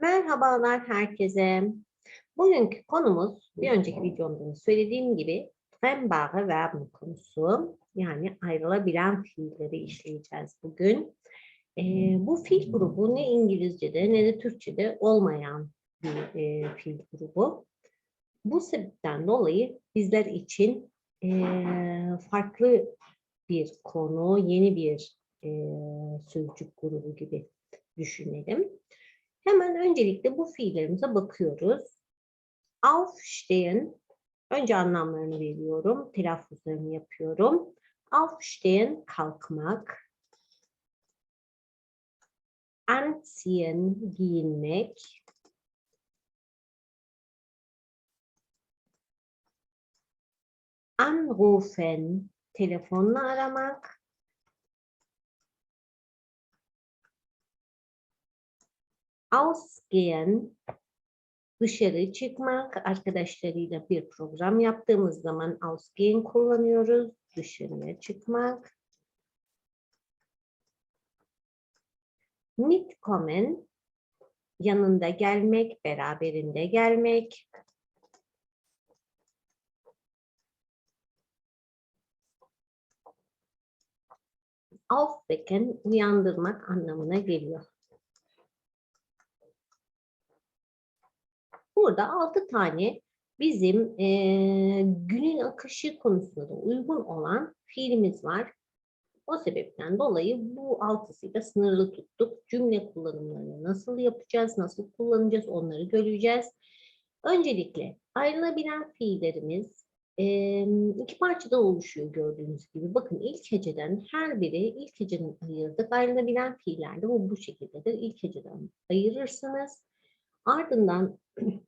Merhabalar herkese. Bugünkü konumuz bir önceki videomda da söylediğim gibi trennbare Verben konusu. Yani ayrılabilen fiilleri işleyeceğiz bugün. Ee, bu fiil grubu ne İngilizce'de ne de Türkçe'de olmayan bir e, fiil grubu. Bu sebepten dolayı bizler için e, farklı bir konu, yeni bir e, sözcük grubu gibi düşünelim. Hemen öncelikle bu fiillerimize bakıyoruz. Aufstehen, önce anlamlarını veriyorum, telaffuzlarını yapıyorum. Aufstehen, kalkmak. Anziehen, giyinmek. Anrufen, telefonla aramak. Ausgehen, dışarı çıkmak, arkadaşlarıyla bir program yaptığımız zaman ausgehen kullanıyoruz, dışarıya çıkmak. Mitkommen, yanında gelmek, beraberinde gelmek. Aufwecken, uyandırmak anlamına geliyor. Burada altı tane bizim eee, günün akışı konusunda da uygun olan fiilimiz var. O sebepten dolayı bu altısıyla sınırlı tuttuk. Cümle kullanımlarını nasıl yapacağız, nasıl kullanacağız onları göreceğiz. Öncelikle ayrılabilen fiillerimiz eee, iki parçada oluşuyor gördüğünüz gibi. Bakın ilk heceden her biri ilk heceden ayırdık. Ayrılabilen fiillerde bu bu şekildedir. İlk heceden ayırırsınız. Ardından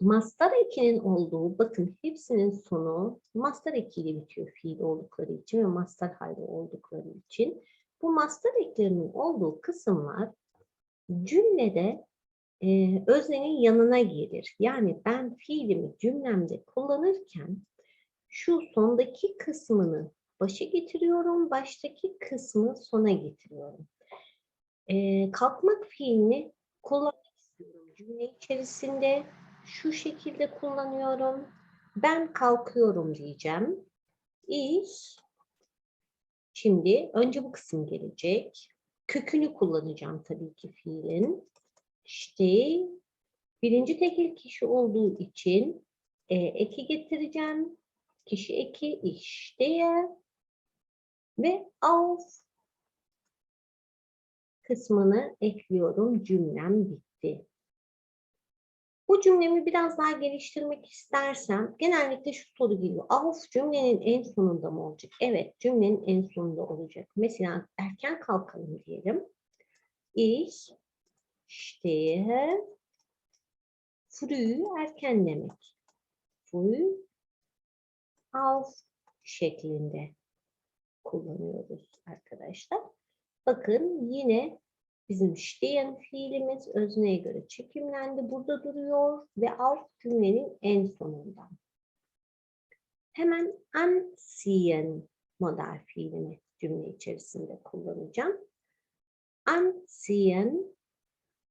mastar ekinin olduğu, bakın hepsinin sonu mastar ekiyle bitiyor fiil oldukları için ve mastar halde oldukları için. Bu mastar eklerinin olduğu kısımlar cümlede e, öznenin yanına gelir. Yani ben fiilimi cümlemde kullanırken şu sondaki kısmını başa getiriyorum, baştaki kısmı sona getiriyorum. E, kalkmak fiilini kullanmak istiyorum cümle içerisinde şu şekilde kullanıyorum. Ben kalkıyorum diyeceğim. Ich. Şimdi önce bu kısım gelecek. Kökünü kullanacağım tabii ki fiilin. İşte birinci tekil kişi olduğu için e, eki getireceğim. Kişi eki işte ve auf kısmını ekliyorum. Cümlem bitti. Bu cümlemi biraz daha geliştirmek istersem genellikle şu soru geliyor. Auf cümlenin en sonunda mı olacak? Evet cümlenin en sonunda olacak. Mesela erken kalkalım diyelim. Ich stehe früh erken demek. Früh auf şeklinde kullanıyoruz arkadaşlar. Bakın yine Bizim stehen fiilimiz özneye göre çekimlendi. Burada duruyor ve alt cümlenin en sonunda. Hemen anziehen model fiilini cümle içerisinde kullanacağım. Anziehen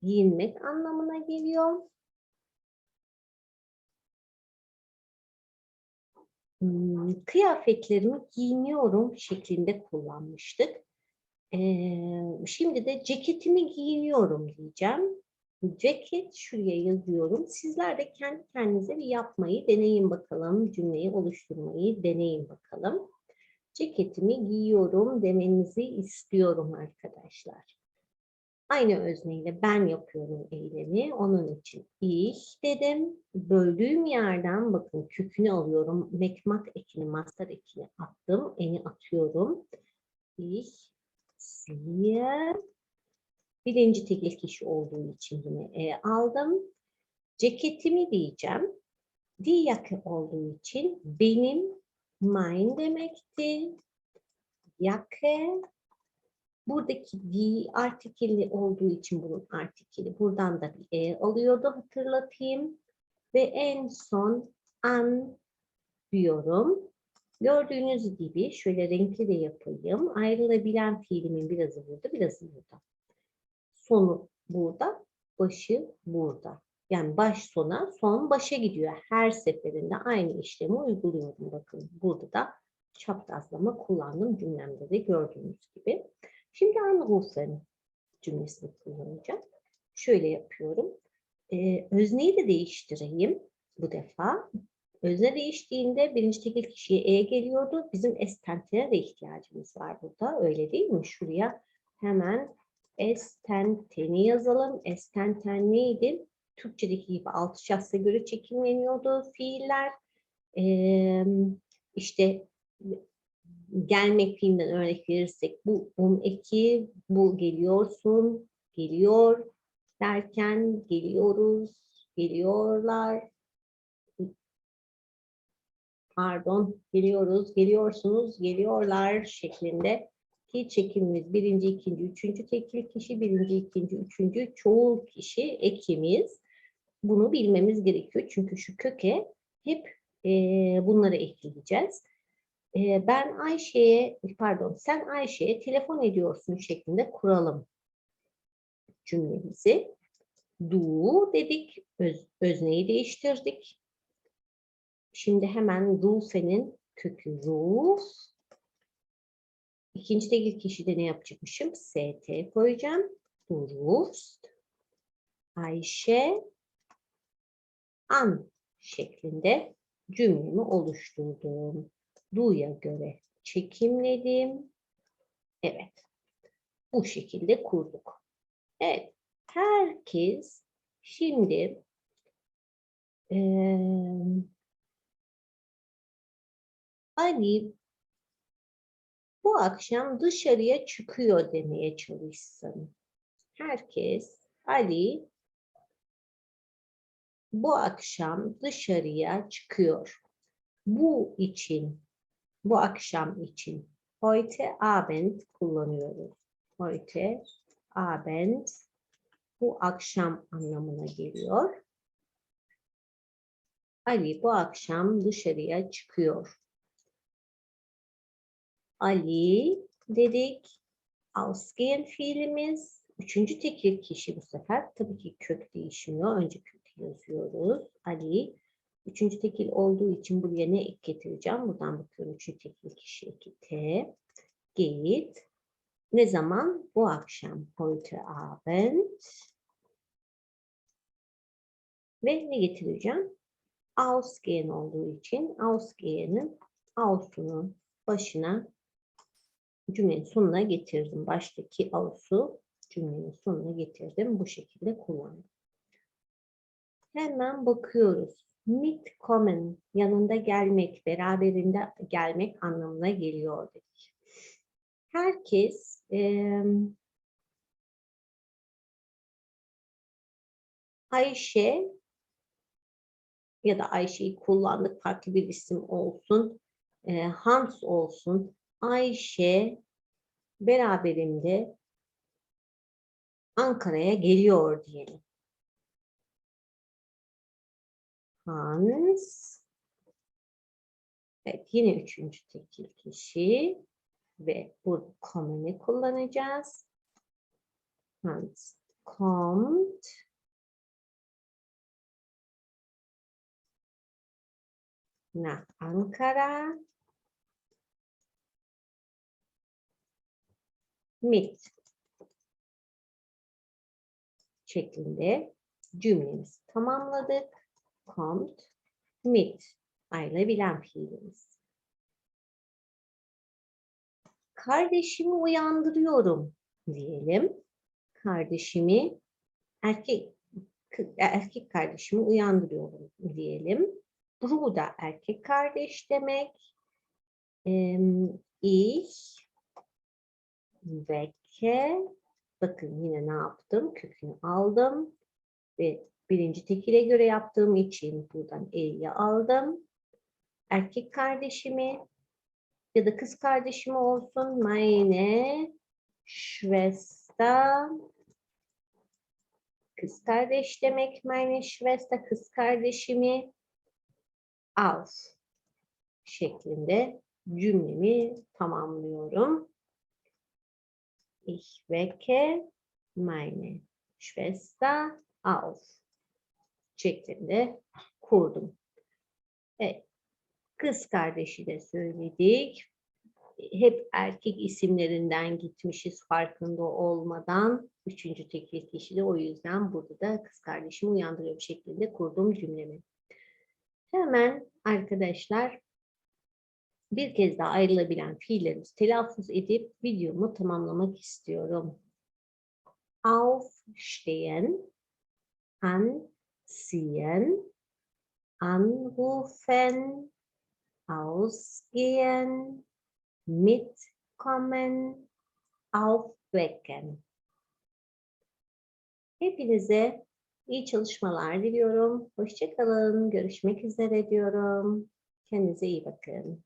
giyinmek anlamına geliyor. Hmm, kıyafetlerimi giyiniyorum şeklinde kullanmıştık. Ee, şimdi de ceketimi giyiniyorum diyeceğim. Ceket şuraya yazıyorum. Sizler de kendi kendinize bir yapmayı deneyin bakalım. Cümleyi oluşturmayı deneyin bakalım. Ceketimi giyiyorum demenizi istiyorum arkadaşlar. Aynı özneyle ben yapıyorum eylemi. Onun için ich dedim. Böldüğüm yerden bakın kökünü alıyorum. Mekmak ekini, mastar ekini attım. Eni atıyorum. Ich Siyah. Birinci tekil kişi olduğu için yine e aldım. Ceketimi diyeceğim. Diyake olduğu için benim mein demekti. Yake buradaki di artikeli olduğu için bunun artikeli. Buradan da bir e alıyordu hatırlatayım. Ve en son an diyorum. Gördüğünüz gibi şöyle renkli de yapayım. Ayrılabilen fiilimin birazı burada, birazı burada. Sonu burada. başı burada. Yani baş sona, son başa gidiyor. Her seferinde aynı işlemi uyguluyorum. Bakın burada da çaprazlama kullandım cümlemde de gördüğünüz gibi. Şimdi anrufen cümlesini kullanacağım. Şöyle yapıyorum. Ee, özneyi de değiştireyim bu defa. Özne değiştiğinde birinci tekil kişiye E geliyordu. Bizim estentene de ihtiyacımız var burada. Öyle değil mi? Şuraya hemen estenteni yazalım. Estenten neydi? Türkçedeki gibi altı şahsa göre çekimleniyordu fiiller. Ee, işte gelmek fiilinden örnek verirsek bu um eki, bu geliyorsun, geliyor derken geliyoruz, geliyorlar, pardon, geliyoruz, geliyorsunuz, geliyorlar şeklinde ki çekimimiz birinci, ikinci, üçüncü tekil kişi, birinci, ikinci, üçüncü çoğul kişi ekimiz. Bunu bilmemiz gerekiyor çünkü şu köke hep e, bunları ekleyeceğiz. E, ben Ayşe'ye, pardon sen Ayşe'ye telefon ediyorsun şeklinde kuralım cümlemizi. Du dedik, öz, özneyi değiştirdik. Şimdi hemen rufe'nin kökü ruf. İkinci tekil kişide ne yapacakmışım? ST koyacağım. Du rufst. Ayşe an şeklinde cümlemi oluşturdum. Du'ya göre çekimledim. Evet. Bu şekilde kurduk. Evet. Herkes şimdi eee Ali bu akşam dışarıya çıkıyor demeye çalışsın. Herkes Ali bu akşam dışarıya çıkıyor. Bu için, bu akşam için heute Abend kullanıyoruz. Heute Abend bu akşam anlamına geliyor. Ali bu akşam dışarıya çıkıyor. Ali dedik. Ausgehen fiilimiz. Üçüncü tekil kişi bu sefer. Tabii ki kök değişmiyor. Önce kök yazıyoruz. Ali. Üçüncü tekil olduğu için buraya ne ek getireceğim? Buradan bakıyorum. Üçüncü tekil kişi eki T. Geht. Ne zaman? Bu akşam. Heute Abend. Ve ne getireceğim? Ausgehen olduğu için Ausgehen'in Aus'unu başına cümlenin sonuna getirdim. Baştaki Aus'u cümlenin sonuna getirdim. Bu şekilde kullandım. Hemen bakıyoruz. Mitkommen yanında gelmek, beraberinde gelmek anlamına geliyor. Herkes e, Ayşe ya da Ayşe'yi kullandık farklı bir isim olsun. E, Hans olsun. Ayşe beraberinde Ankara'ya geliyor diyelim. Hans. Evet yine üçüncü tekil kişi ve bu komeni kullanacağız. Hans kommt nach Ankara mit şeklinde cümlemizi tamamladık. Kommt mit ayrılabilen fiilimiz. Kardeşimi uyandırıyorum diyelim. Kardeşimi erkek erkek kardeşimi uyandırıyorum diyelim. Bruder erkek kardeş demek. Ich wecke bakın yine ne yaptım? Kökünü aldım ve birinci tekile göre yaptığım için buradan E'yi aldım. Erkek kardeşimi ya da kız kardeşimi olsun. Meine Schwester kız kardeş demek. Meine Schwester kız kardeşimi aus şeklinde cümlemi tamamlıyorum. Ich wecke meine Schwester auf şeklinde kurdum. Evet. Kız kardeşi de söyledik. Hep erkek isimlerinden gitmişiz farkında olmadan. Üçüncü tekil kişi de o yüzden burada da kız kardeşimi uyandırıyorum şeklinde kurduğum cümlemi. Hemen arkadaşlar bir kez daha ayrılabilen fiillerimizi telaffuz edip videomu tamamlamak istiyorum. Aufstehen, anziehen, anrufen, ausgehen, mitkommen, aufwecken. Hepinize iyi çalışmalar diliyorum. Hoşçakalın. Görüşmek üzere diyorum. Kendinize iyi bakın.